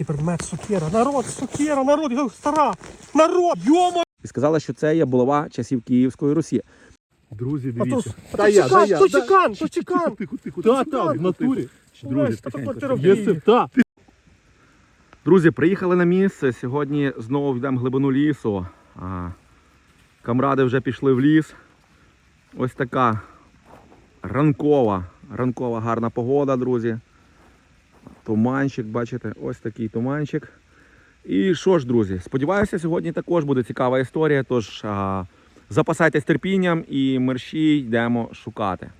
який предмет сокира. Народ, сокира, народ, його стара. Народ, йомо! І сказали, що це є булава часів Київської Русі. Друзі, А то, дивіться. а Та то я, чекан, та я, то та- чекан, то чекан. Тихо, тихо, Та, та, в натурі. Друзі, тихенько. Єси, та. Друзі, приїхали на місце. Сьогодні знову йдемо в глибину лісу. А, камради вже пішли в ліс. Ось така ранкова, ранкова гарна погода, друзі. Туманчик, бачите, ось такий туманчик. І що ж, друзі, сподіваюся, сьогодні також буде цікава історія. Тож а, запасайтесь терпінням і мерщій йдемо шукати.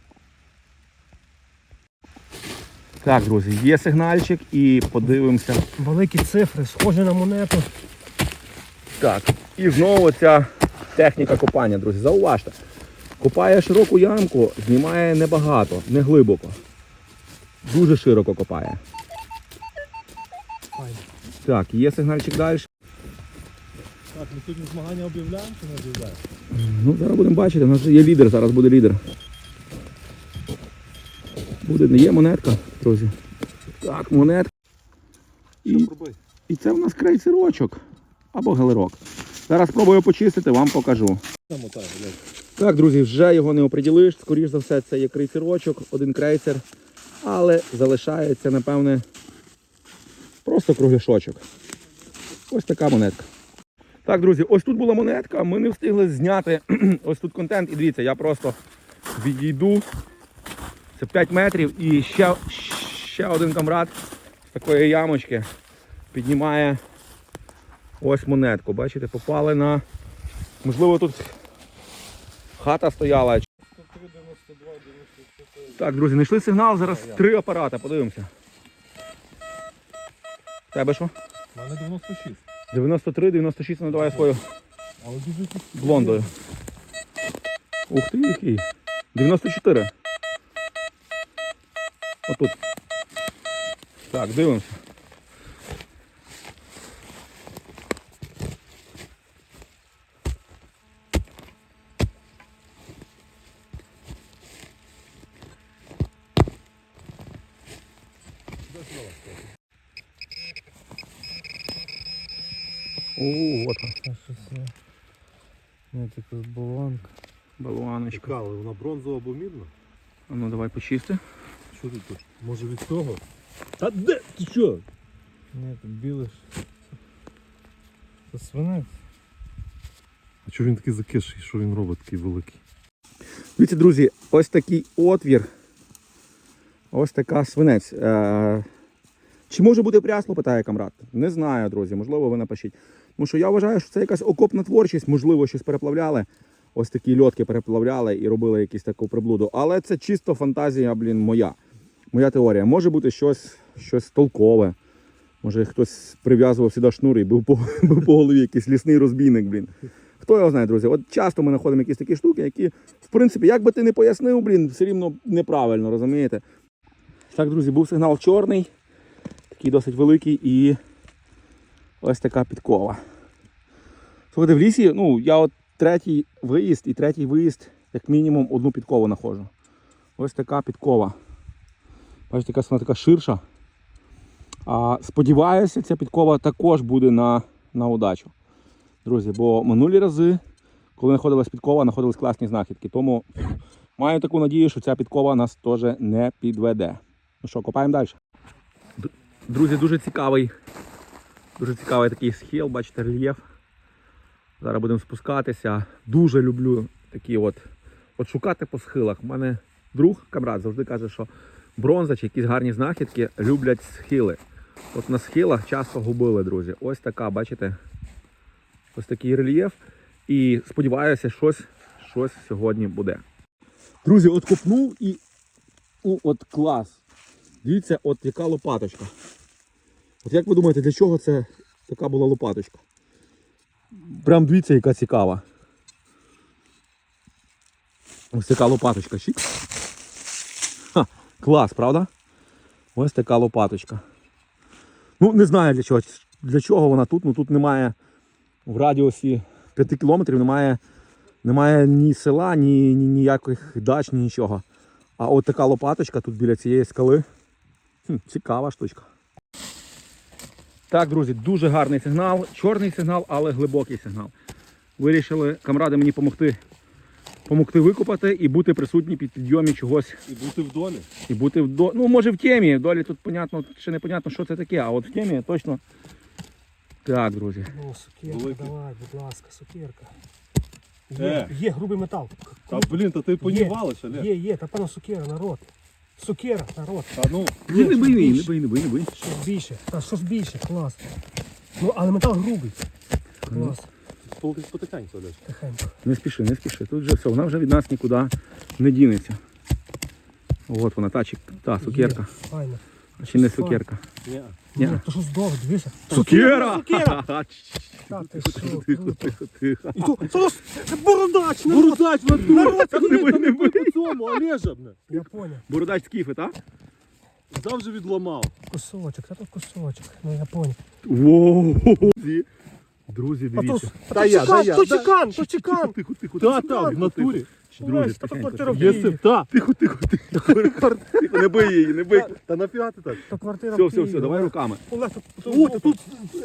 Так, друзі, є сигнальчик і подивимося. Великі цифри, схожі на монету. Так, і знову ця техніка копання, друзі. Зауважте. Копає широку ямку, знімає небагато, не глибоко. Дуже широко копає. Так, є сигнальчик далі. Так, ми сьогодні змагання об'являємо чи не об'являємо? Ну, зараз будемо бачити, у нас є лідер, зараз буде лідер. Буде, не є монетка, друзі. Так, монетка. І, і це у нас крейсерочок або галерок. Зараз спробую почистити, вам покажу. Так, друзі, вже його не оприділиш. Скоріш за все, це є крейсерочок, один крейсер. Але залишається, напевне, просто кругляшочок. Ось така монетка. Так, друзі, ось тут була монетка. Ми не встигли зняти ось тут контент. І дивіться, я просто відійду. Це 5 метрів і ще, ще один камрад з такої ямочки піднімає ось монетку. Бачите, попали на. Можливо, тут хата стояла. Так, друзі, знайшли сигнал, зараз три апарати, подивимося. Тебе що? У мене 96. 93, 96, ну давай свою Але дуже блондою. Ух ти, який. 94. Отут. Так, дивимося. О, от вона, Щось є. Ні, така болванка. балуаночка. Але вона бронзова або мідна? А ну давай почисти. Що тут? тут? Може від цього? Та де? Ти що? Ні, тут біле ж. Це свинець. А чого він такий закиший? Що він робить такий великий? Дивіться, друзі, ось такий отвір. Ось така свинець. Е, Чи може бути прясло, питає камрад? Не знаю, друзі, можливо, ви напишіть. Тому що я вважаю, що це якась окопна творчість, можливо, щось переплавляли. Ось такі льотки переплавляли і робили якусь таку приблуду. Але це чисто фантазія, блін, моя. Моя теорія. Може бути щось, щось толкове. Може хтось прив'язував сюди шнури і був по, був по голові якийсь лісний розбійник, блін. Хто його знає, друзі? От часто ми знаходимо якісь такі штуки, які, в принципі, як би ти не пояснив, блін, все рівно неправильно, розумієте? Так, друзі, був сигнал чорний, такий досить великий і ось така підкова. Слухайте, в лісі, ну, я от третій виїзд і третій виїзд, як мінімум, одну підкову знаходжу. Ось така підкова. Бачите, якась вона така ширша. А, сподіваюся, ця підкова також буде на, на удачу. Друзі, бо минулі рази, коли знаходилась підкова, знаходились класні знахідки. Тому маю таку надію, що ця підкова нас теж не підведе. Ну що, копаємо далі. Друзі, дуже цікавий. Дуже цікавий такий схил, бачите, рельєф. Зараз будемо спускатися. Дуже люблю такі от, от шукати по схилах. У мене друг, камрад, завжди каже, що бронза чи якісь гарні знахідки люблять схили. От на схилах часто губили, друзі. Ось така, бачите, ось такий рельєф. І сподіваюся, щось, щось сьогодні буде. Друзі, от копнув і. Ну, от клас. Дивіться, от яка лопаточка. От як ви думаєте, для чого це така була лопаточка? Прям дивіться, яка цікава. Ось така лопаточка. Ха, клас, правда? Ось така лопаточка. Ну, не знаю для чого. Для чого вона тут. Ну тут немає в радіусі 5 кілометрів немає, немає ні села, ні, ні ніяких дач, ні нічого. А от така лопаточка тут біля цієї скали. Хм, цікава штучка. Так, друзі, дуже гарний сигнал. Чорний сигнал, але глибокий сигнал. Вирішили камради мені допомогти, помогти викопати і бути присутні під підйомі чогось І бути в долі. і бути в до... Ну, може в темі. В долі тут понятно, ще не понятно, що це таке, а от в темі точно. Так, друзі. Ну, сукерка, Великий. давай, будь ласка, сукерка. Є, Е. є грубий метал. Та блін, та ти понівалиш, Олег. Є, є, та певно сукера, народ. Сукера, народ. А ну, Ні, не щось бий, не більше. бий, не бий, не бий. Щось більше. Та щось більше, клас. Ну, але метал грубий. Клас. полтись потихеньку, Олег. Тихенько. Не спіши, не спіши. Тут вже все, вона вже від нас нікуди не дінеться. От вона, та, чи, та сукерка. Є, Файно. Чи не сукерка? Ні. Ні. Ні, то що здорово, дивися. Сукера! Ха-ха-ха. Та ти Тихо, що, тихо, тихо, круто. тихо, тихо. І то, це ж бородач, народ. Бородач в натурі! Народ, Та не блін, бий, та не не бий по цьому, Олежа, бне. Я поняв. Бородач скіфи, так? Завжди відламав. Кусочок, та то кусочок. Ну я поняв. Воу! Друзі, А то, дивіться. а Та то я, чекан, я, то чекан, то чекан. Тихо, тихо, Та, та, в натурі. Друзі, Та Києві. та. Тихо, тихо, тихо. Тихо, не бий її, не бий. Та нафіга ти так? То квартира Все, в все, Києві. все, давай руками. Олег, то- то О, жопа. тут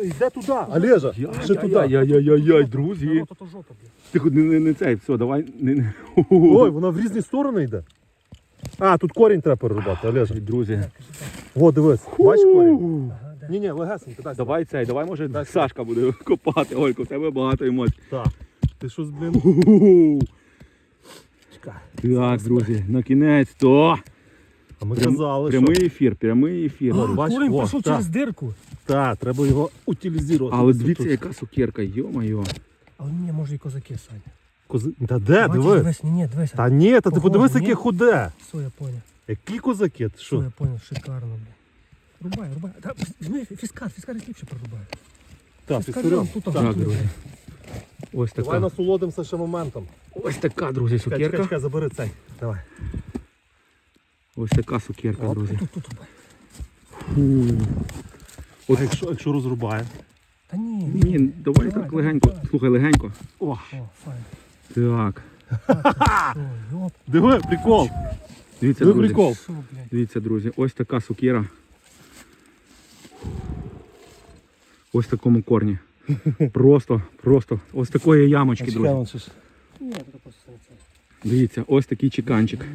йде туди. Олежа, ще туди. Яй-яй-яй, друзі. Народ, то то жопа, блін. Тихо, не, не, не цей, все, давай. Не, не. Ой, вона в різні сторони йде. А, тут корінь треба перерубати, Олежа. Друзі. О, дивись, бачиш корінь? Ні, ні, легесенько, дай. Давай цей, давай, може, Сашка буде копати. Олько, в тебе багато емоцій. Так. Ти щось, блін. Ху-ху. Чекай. Так, друзі, на кінець то. А ми Прям- казали, що... Прямий ефір, прямий ефір. А, бач, Корінь о, пройшов так. через дирку. Так, треба його утилізувати. Але дивіться, яка сукерка, йо-моє. Але ні, може і козаки, Саня. Кози... Та де, Бачиш, дивись. дивись, ні, ні, дивися. Та ні, та ти подивись, ні? яке худе. Все, я поняв. Які козаки, ти Все, що? я поняв, шикарно, блін. Рубай, рубай. Та, візьми фіскар, фіскар ліпше прорубає. Так, Фіскар підсторон. тут Так, Так, друзі. Ось Давай така. насолодимося ще моментом. Ось така, друзі, Чекай, чекай, сукерка. чекай, забери цей. Давай. Ось така сукерка, друзі. Тут, тут рубай. От якщо, якщо розрубає. Та ні, Ні, давай Давай, так давай, легенько. давай. Слухай, легенько. О, О, файн. Так. Йоп, диви, прикол. Дивіться, Ну, друзі. прикол. що, блядь. Дивіться, друзі, ось така сукера. Ось в такому корні. Просто, просто. Ось такої ямочки, друзі. Ні. Дивіться, ось такий чеканчик.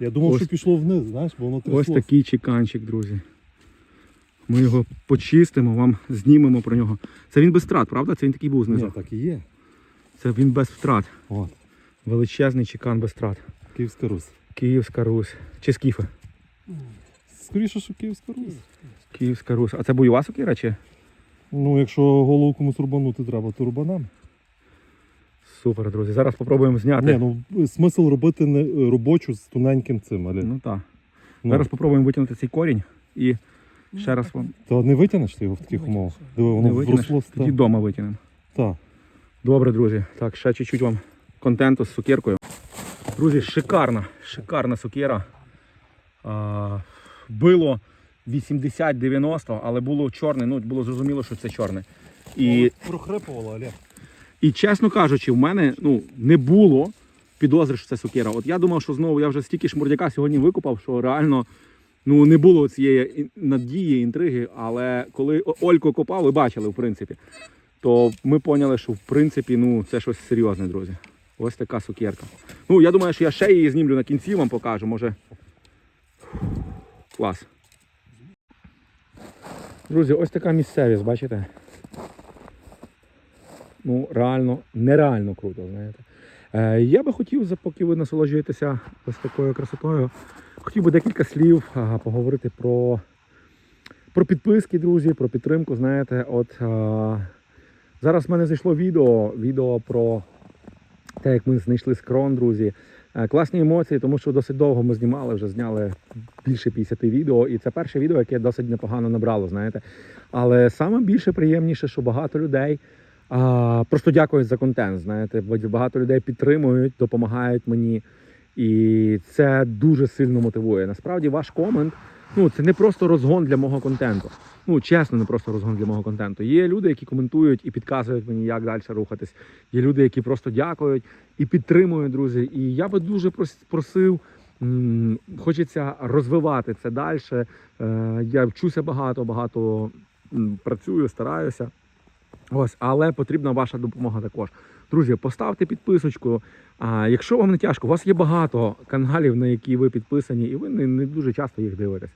Я думав, Ось- що пішло вниз, знаєш, бо воно Ось такий чеканчик, друзі. Ми його почистимо, вам знімемо про нього. Це він без втрат, правда? Це він такий був Ні, знизу. так і є. Це він без втрат. От, Величезний чекан без втрат. Київська Русь. Київська Русь. Чи скіфи? Скоріше, що Київська Русь. Київська Русь. А це бойова сокира чи? Ну, якщо голову комусь рубанути треба, то рубанам. Супер, друзі. Зараз спробуємо зняти. Ні, ну смисл робити не робочу з тоненьким цим, але Ну так. ну, Зараз спробуємо витягнути цей корінь і Ну, ще раз вам то не витягнеш ти його в таких Витягнеш, умовах. Диви, воно витягнеш, вросло. тоді вдома витягнемо. Так. Добре, друзі. Так, ще чуть-чуть вам контенту з сукеркою. Друзі, шикарна, шикарна сукера. А, било 80-90, але було чорне, ну було зрозуміло, що це чорне. І, прохрипувало, Олег. і чесно кажучи, в мене ну, не було підозри, що це сукера. От я думав, що знову я вже стільки шмурдяка сьогодні викупав, що реально ну, не було цієї ін- надії, інтриги. Але коли О- Олько копав, ви бачили, в принципі, то ми поняли, що в принципі ну, це щось серйозне, друзі. Ось така сукерка. Ну, я думаю, що я ще її знімлю на кінці, вам покажу. Може. Клас. Друзі, ось така місцевість, бачите? Ну, реально, нереально круто, знаєте. Е, я би хотів, поки ви насолоджуєтеся ось такою красотою, хотів би декілька слів а, поговорити про, про підписки, друзі, про підтримку. Знаєте, от а, зараз в мене зайшло відео, відео про те, як ми знайшли скрон, друзі. Е, Класні емоції, тому що досить довго ми знімали, вже зняли більше 50 відео, і це перше відео, яке досить непогано набрало, знаєте. Але саме більше приємніше, що багато людей а, просто дякують за контент. Знаєте, Бо багато людей підтримують, допомагають мені. І це дуже сильно мотивує. Насправді, ваш комент ну це не просто розгон для мого контенту. Ну, чесно, не просто розгон для мого контенту. Є люди, які коментують і підказують мені, як далі рухатись. Є люди, які просто дякують і підтримують, друзі. І я би дуже просив хочеться розвивати це далі. Е, я вчуся багато, багато працюю, стараюся. Ось, але потрібна ваша допомога також. Друзі, поставте підписочку. А якщо вам не тяжко, у вас є багато каналів, на які ви підписані, і ви не, не дуже часто їх дивитесь.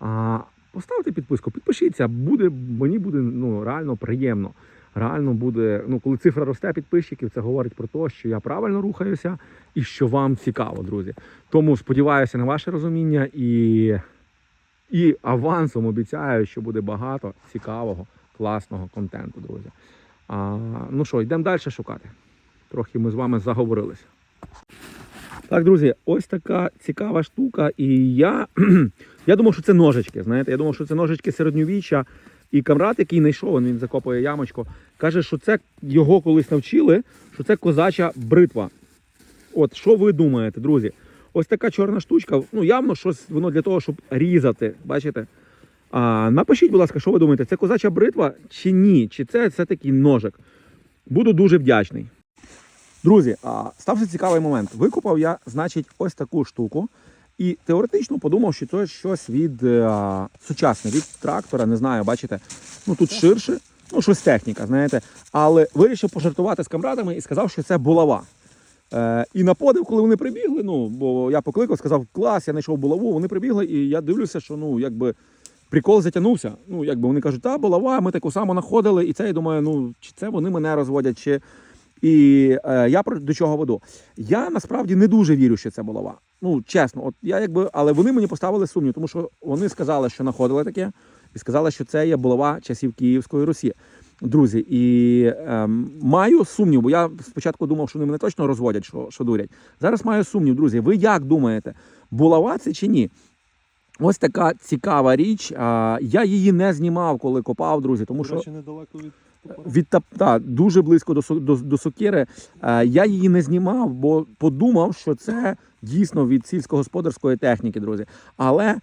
А, поставте підписку, підпишіться, буде, мені буде ну, реально приємно. Реально буде, ну, коли цифра росте підписчиків, це говорить про те, що я правильно рухаюся і що вам цікаво, друзі. Тому сподіваюся на ваше розуміння і, і авансом обіцяю, що буде багато цікавого, класного контенту, друзі. А, ну що, йдемо далі шукати. Трохи ми з вами заговорилися. Так, друзі, ось така цікава штука. І я, я думав, що це ножички. Знаєте, я думав, що це ножички середньовіччя. І камрад, який знайшов, він закопує ямочку, каже, що це його колись навчили, що це козача бритва. От що ви думаєте, друзі? Ось така чорна штучка, ну явно щось воно для того, щоб різати. Бачите? А, напишіть, будь ласка, що ви думаєте, це козача бритва чи ні? Чи це, такий ножик? Буду дуже вдячний. Друзі, а, стався цікавий момент. Викупав я, значить, ось таку штуку. І теоретично подумав, що це щось від е, сучасне, від трактора, не знаю, бачите. Ну тут ширше, ну щось техніка, знаєте. Але вирішив пожартувати з камрадами і сказав, що це булава. Е, і на подив, коли вони прибігли, ну бо я покликав, сказав, клас, я знайшов булаву. Вони прибігли, і я дивлюся, що ну якби прикол затягнувся. Ну, якби вони кажуть, та булава, ми таку саму знаходили, і це я думаю, ну чи це вони мене розводять, чи. І е, я до чого веду. Я насправді не дуже вірю, що це булава. Ну, чесно, от я якби, але вони мені поставили сумнів, тому що вони сказали, що знаходили таке, і сказали, що це є булава часів Київської Русі. Друзі, і ем, маю сумнів, бо я спочатку думав, що вони мене точно розводять, що, що дурять. Зараз маю сумнів, друзі. Ви як думаєте, булава це чи ні? Ось така цікава річ. Я її не знімав, коли копав, друзі, тому що недалеко від від та, дуже близько до, до, до сокири. Я її не знімав, бо подумав, що це дійсно від сільськогосподарської техніки, друзі. Але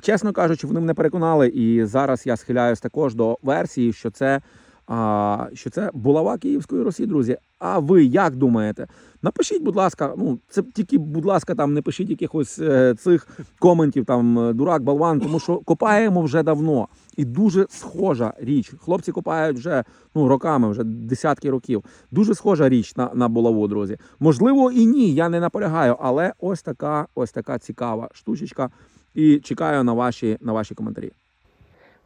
чесно кажучи, вони мене переконали, і зараз я схиляюсь також до версії, що це. А, що це булава Київської Росії, друзі. А ви як думаєте? Напишіть, будь ласка, ну це тільки, будь ласка, там не пишіть якихось е, цих коментів, там е, дурак, болван, тому що копаємо вже давно. І дуже схожа річ. Хлопці копають вже ну, роками, вже десятки років. Дуже схожа річ на, на булаву, друзі. Можливо, і ні, я не наполягаю, але ось така, ось така цікава штучечка. І чекаю на ваші, на ваші коментарі.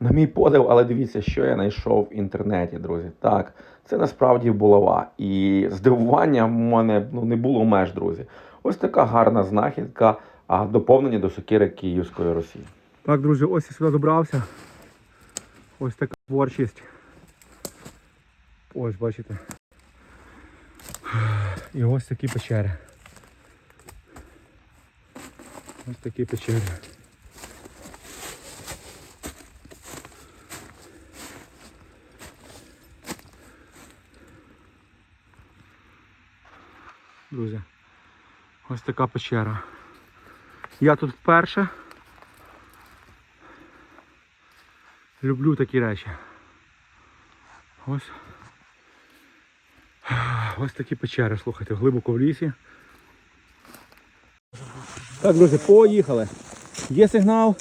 На мій подив, але дивіться, що я знайшов в інтернеті, друзі. Так, це насправді булава. І здивування в мене ну, не було меж, друзі. Ось така гарна знахідка, а доповнення до сокири Київської Росії. Так, друзі, ось я сюди добрався. Ось така творчість. Ось, бачите. І ось такі печери. Ось такі печери. Друзі, ось така печера. Я тут вперше. Люблю такі речі. Ось. Ось такі печери, слухайте, глибоко в лісі. Так, друзі, поїхали. Є сигнал.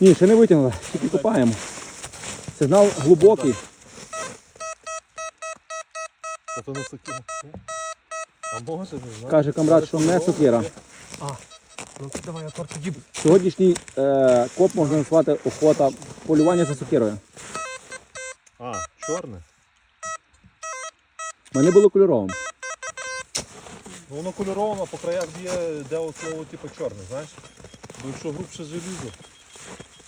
Ні, ще не витягнули, тільки копаємо. Сигнал глибокий. Та то не сокира. А може, не знаю. Каже камрад, що не сокира. Ну давай я тепер тоді. Сьогоднішній е, коп можна назвати охота полювання за сокирою. А, чорне. Мене було кольоровим. Ну воно кольоровано, по краях б'є, де от слово типу чорне, знаєш? Бо якщо грубше желізо,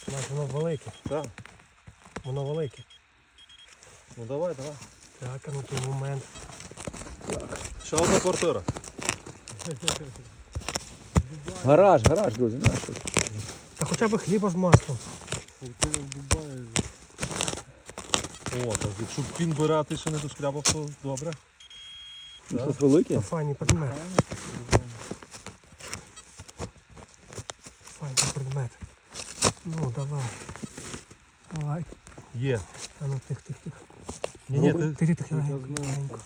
Знаєш, воно велике, так. воно велике. Ну давай, давай. Так, а ну той момент. Ще одна квартира. Гараж, гараж, друзі. знаєш, тут. Та хоча б хліба з маслом. О, так якщо пін бере, а ти ще не дошкрябав, то добре. Ну, Щось велике. Це файний предмет. Файний предмет. Ну, давай. Давай. Є. А ну тих, тих, тих. Ні, ні, ти Ти, ти, тих, легенько.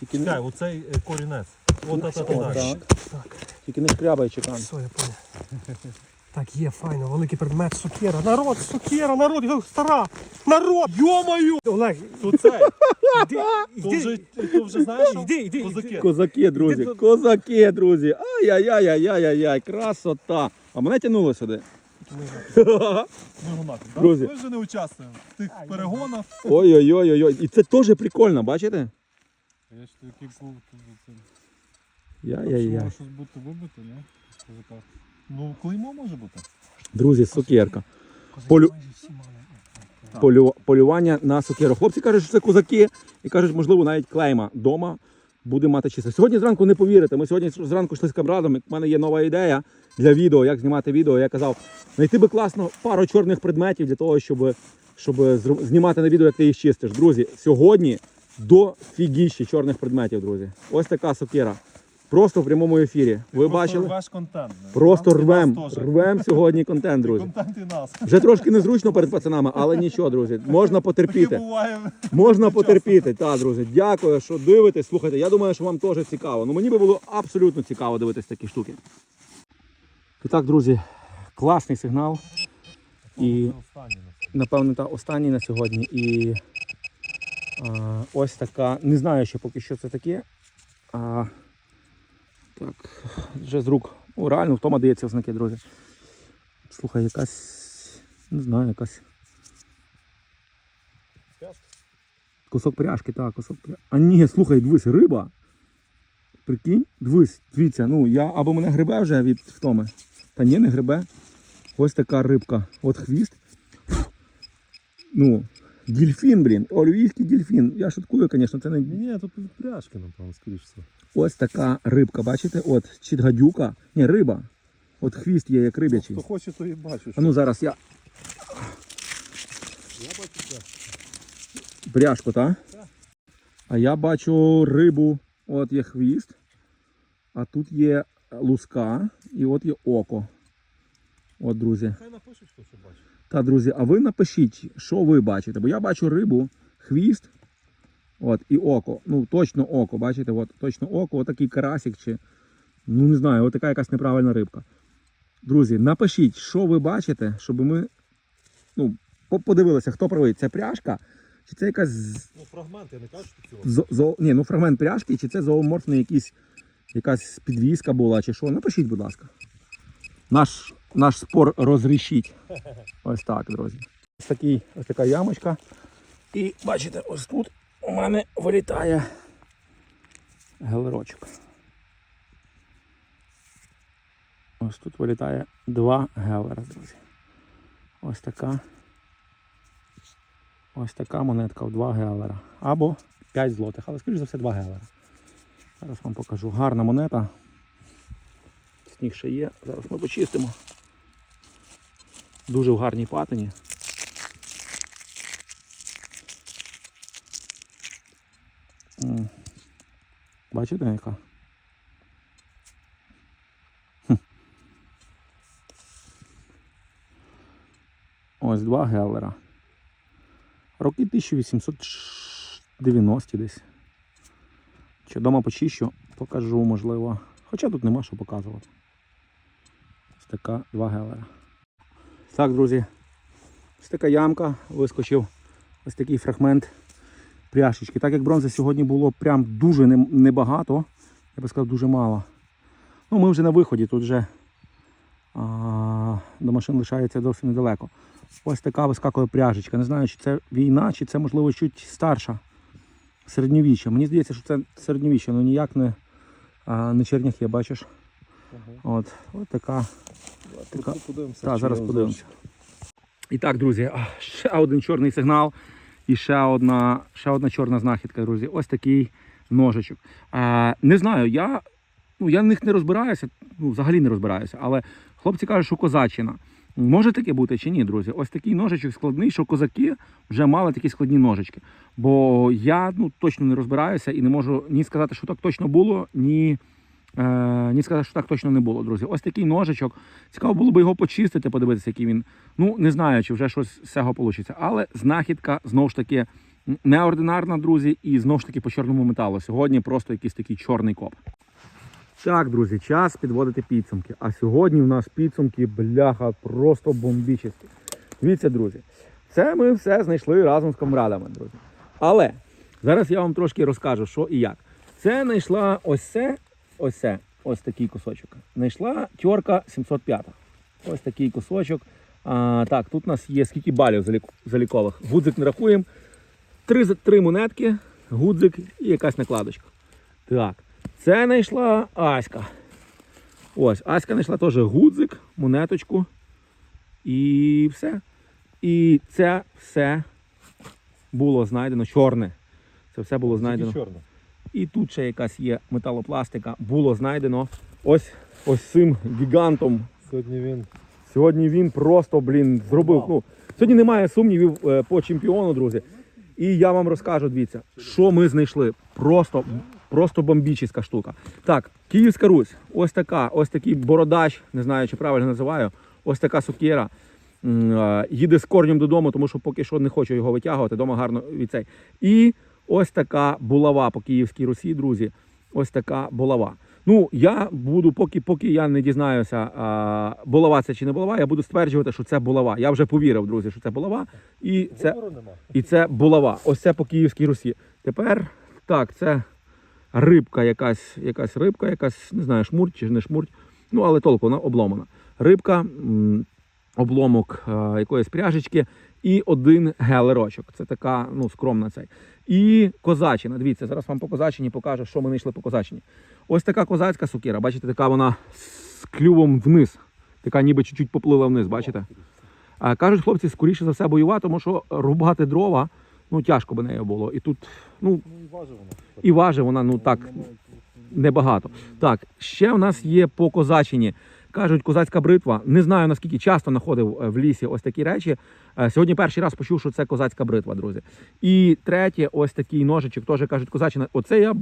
Тільки чекай, оцей е, корінець. От, от, от, от, так. Так. Тільки не шкрябай чекан. Все, я понял. Так, є, файно, великий предмет, сокира. Народ, сокира, народ, йо, стара. Народ, йомаю! Олег, То це, іди, то іди, вже, то вже знаєш, що? іди, іди, Козаки. Козаки, друзі, тут. козаки, друзі. Ай-яй-яй-яй-яй-яй, красота. А мене тягнуло сюди. Ми гонати, так? Друзі. Ми вже не участвуємо в тих перегонах. Ой-ой-ой-ой. І це теж прикольно, бачите? Я ж такий клуб тут. Яй-яй-яй. Може щось бути вибито, ні? Козака. Ну, клеймо може бути. Друзі. Козаки Полю-. Полю... Полювання на сокеру. Хлопці кажуть, що це козаки, і кажуть, можливо, навіть клейма вдома буде мати чисто. Сьогодні зранку не повірите. Ми сьогодні зранку йшли з камрадом. У мене є нова ідея для відео, як знімати відео. Я казав, знайти би класно пару чорних предметів для того, щоб, щоб знімати на відео, як ти їх чистиш. Друзі, сьогодні до фігіщі чорних предметів, друзі. Ось така сокира. Просто в прямому ефірі. Ви Просто бачили? рвеш контент. Просто і рвем, нас теж. рвем сьогодні контент, друзі. Контент і нас. Вже трошки незручно перед пацанами, але нічого, друзі. Можна Таке потерпіти. буває. Можна потерпіти. Так, друзі. Дякую, що дивитесь. Слухайте, я думаю, що вам теж цікаво. Ну мені би було абсолютно цікаво дивитись такі штуки. І так, друзі, класний сигнал. І напевно, та останній на сьогодні. І ось така. Не знаю ще поки що це таке. А, так, вже з рук. Ну, реально втома дається в знаки, друзі. Слухай, якась. Не знаю, якась. Кусок пряжки, так, кусок пряжки. А ні, слухай, дивись, риба. Прикинь, дивись, дивіться, ну я або мене грибе вже від втоми. Та ні, не грибе. Ось така рибка. От хвіст. Ну, дельфін, блін. Ольвійський дельфін. Я шуткую, звісно, це не. Ні, тут від пряжки, напевно, скоріш все. Ось така рибка, бачите? От, чи гадюка. Ні, риба. От хвіст є, як рибячий. Хто хоче, то і бачиш. А ну зараз я. Я бачу пряжку. Пряжку, так? А я бачу рибу, от є хвіст, а тут є луска і от є око. От, друзі. Хай напишуть, хто що бачить. Та, друзі, а ви напишіть, що ви бачите. Бо я бачу рибу, хвіст, от, і око. Ну, точно око, бачите, от, точно око, отакий карасик чи. Ну, не знаю, отака якась неправильна рибка. Друзі, напишіть, що ви бачите, щоб ми ну, подивилися, хто правий. Це пряжка, чи це якась Ну, фрагмент, я не кажу, що цього. зо, зо, ні, ну, фрагмент пряжки, чи це зооморфний якийсь, якась підвіска була, чи що. Напишіть, будь ласка. Наш, наш спор розрішіть. Ось так, друзі. Ось, такий, ось така ямочка. І бачите, ось тут у мене вилітає гелерочок. Ось тут вилітає два гелера, друзі. Ось така. Ось така монетка в 2 гелера. Або 5 злотих, але скоріш за все 2 гелера. Зараз вам покажу. Гарна монета. Сніг ще є. Зараз ми почистимо. Дуже в гарній патині. Бачите, яка? Ось два гелера. Роки 1890 десь. Чи вдома почищу, покажу, можливо. Хоча тут нема що показувати. Ось така два гелера. Так, друзі. Ось така ямка, вискочив ось такий фрагмент пряшечки. Так як бронзи сьогодні було прям дуже небагато, я би сказав, дуже мало. Ну, ми вже на виході, тут вже а, до машин лишається досить недалеко. Ось така вискакує пряжечка. Не знаю, чи це війна, чи це, можливо, чуть старша. Середньовіччя. Мені здається, що це середньовіччя, ну ніяк не, а, не чернях є, бачиш. От, от така. Така. Подивимося. Так, зараз подивимося. І так, друзі, ще один чорний сигнал і ще одна, ще одна чорна знахідка, друзі. Ось такий ножичок. А, не знаю, я, ну, я в них не розбираюся, ну, взагалі не розбираюся, але хлопці кажуть, що козачина. Може таке бути чи ні, друзі? Ось такий ножичок складний, що козаки вже мали такі складні ножички. Бо я ну, точно не розбираюся і не можу ні сказати, що так точно було, ні, е, ні сказати, що так точно не було, друзі. Ось такий ножичок. Цікаво було б його почистити, подивитися, який він. Ну, не знаю, чи вже щось з цього вийде. Але знахідка знову ж таки неординарна, друзі, і знову ж таки по чорному металу. Сьогодні просто якийсь такий чорний коп. Так, друзі, час підводити підсумки. А сьогодні у нас підсумки, бляха, просто бомбічні. Дивіться, друзі, це ми все знайшли разом з комрадами, друзі. Але зараз я вам трошки розкажу, що і як. Це знайшла ось це, ось це, ось такий кусочок. Знайшла тьорка 705. Ось такий кусочок. А, так, тут у нас є скільки балів залікових. Гудзик не рахуємо. Три, три монетки, гудзик і якась накладочка. Так, це знайшла Аська. Ось, Аська знайшла теж гудзик, монеточку. І все. І це все було знайдено чорне. Це все було знайдено. Чорне. І тут ще якась є металопластика. Було знайдено ось ось цим гігантом. Сьогодні він Сьогодні він просто, блін, зробив. Ну, сьогодні немає сумнівів е, по чемпіону, друзі. І я вам розкажу, дивіться, що ми знайшли. Просто, просто бомбічна штука. Так, Київська Русь, ось така, ось такий бородач, не знаю, чи правильно називаю, ось така сукєра. Е, Їде з корнем додому, тому що поки що не хочу його витягувати, дома гарно від цей. І ось така булава по Київській Русі, друзі. Ось така булава. Ну, я буду, поки, поки я не дізнаюся, а, булава це чи не булава, я буду стверджувати, що це булава. Я вже повірив, друзі, що це булава. І це, і це булава. Ось це по Київській Русі. Тепер так, це рибка, якась, якась рибка, якась, не знаю, шмурть чи не шмурть. Ну, але толку вона обломана. Рибка, обломок якоїсь пряжечки і один гелерочок. Це така ну, скромна цей. І козачина. Дивіться, зараз вам по козачині покажу, що ми знайшли по козачині. Ось така козацька сукіра. Бачите, така вона з клювом вниз. Така ніби чуть-чуть поплила вниз, бачите? А, кажуть, хлопці, скоріше за все воювати, тому що рубати дрова ну, тяжко би нею було. І тут, ну, Ну і важить вона, ну так, небагато. Так, ще в нас є по козачині. Кажуть, козацька бритва. Не знаю наскільки часто знаходив е, в лісі ось такі речі. Е, Сьогодні перший раз почув, що це козацька бритва, друзі. І третє, ось такий ножичок, теж кажуть, козачина. Оце я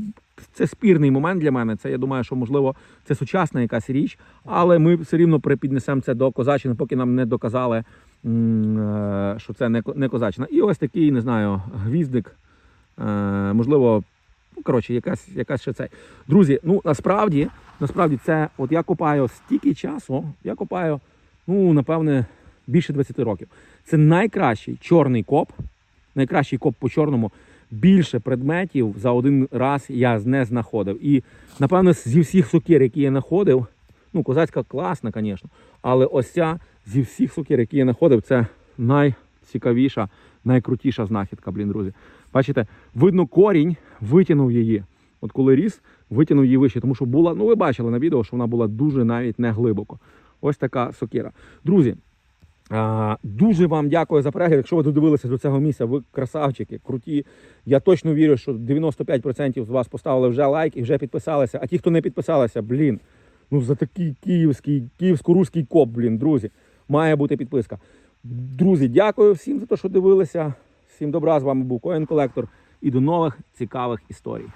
це спірний момент для мене. Це я думаю, що можливо це сучасна якась річ, але ми все рівно припіднесемо це до козачини, поки нам не доказали, е, що це не ко- не козачина. І ось такий, не знаю, гвіздик. Можливо, ну коротше, якась, якась ще цей. Друзі, ну насправді, насправді це, от я копаю стільки часу, я копаю, ну, напевне, більше 20 років. Це найкращий чорний коп, найкращий коп по чорному. Більше предметів за один раз я не знаходив. І, напевно, зі всіх сокир, які я знаходив, ну, козацька класна, звісно, але ось ця зі всіх сокир, які я знаходив, це найцікавіша, найкрутіша знахідка, блін, друзі. Бачите, видно, корінь витягнув її. От коли ріс, витягнув її вище, тому що була, ну ви бачили на відео, що вона була дуже навіть не глибоко. Ось така сокира. Друзі, дуже вам дякую за перегляд. Якщо ви додивилися до цього місця, ви красавчики, круті. Я точно вірю, що 95% з вас поставили вже лайк і вже підписалися. А ті, хто не підписалися, блін, ну за такий київський, київсько-руський коп, блін, друзі, має бути підписка. Друзі, дякую всім за те, що дивилися. Всім добра, з вами був Коін Колектор і до нових цікавих історій.